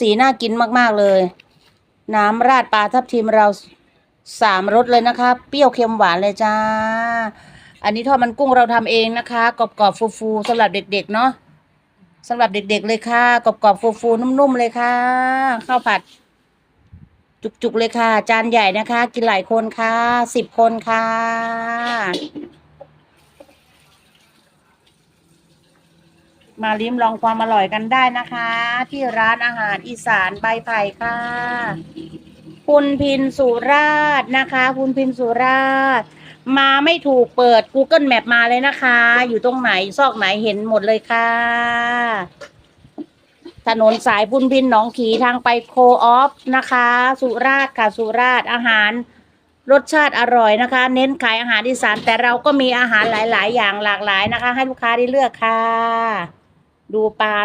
สีน่ากินมากๆเลย น้ำราดปลาทับทิมเราสามรสเลยนะคะ เปรี้ยวเค็มหวานเลยจ้า อันนี้ทอดมันกุ้งเราทำเองนะคะ กรอบๆฟูๆสำหรับเด็ก ๆ เนาะสำหรับเด็ก ๆ เลยค่ะ กรอบๆฟูๆนุ่มๆเลยค่ะ ข้าวผัด จุกๆเลยค่ะ จานใหญ่นะคะ กินหลายคนค่ะสิบคนค่ะ มาลิ้มลองความอร่อยกันได้นะคะ ที่ร้านอาหารอีสานใบไผ่ค่ะ คุณพินสุราชนะคะ คุณพินสุราช มาไม่ถูกเปิด Google Map มาเลยนะคะ อยู่ตรงไหนซอกไหนเห็นหมดเลยค่ะ ถนนสายพุนพินหนองขีทางไปโคออฟนะคะ สุราษฎร์ค่ะสุราษฎร์อาหารรสชาติอร่อยนะคะ เน้นขายอาหารอีสานแต่เราก็มีอาหารหลาย ๆ อย่างหลากหลายนะคะ ให้ลูกค้าได้เลือกค่ะ ดูปลา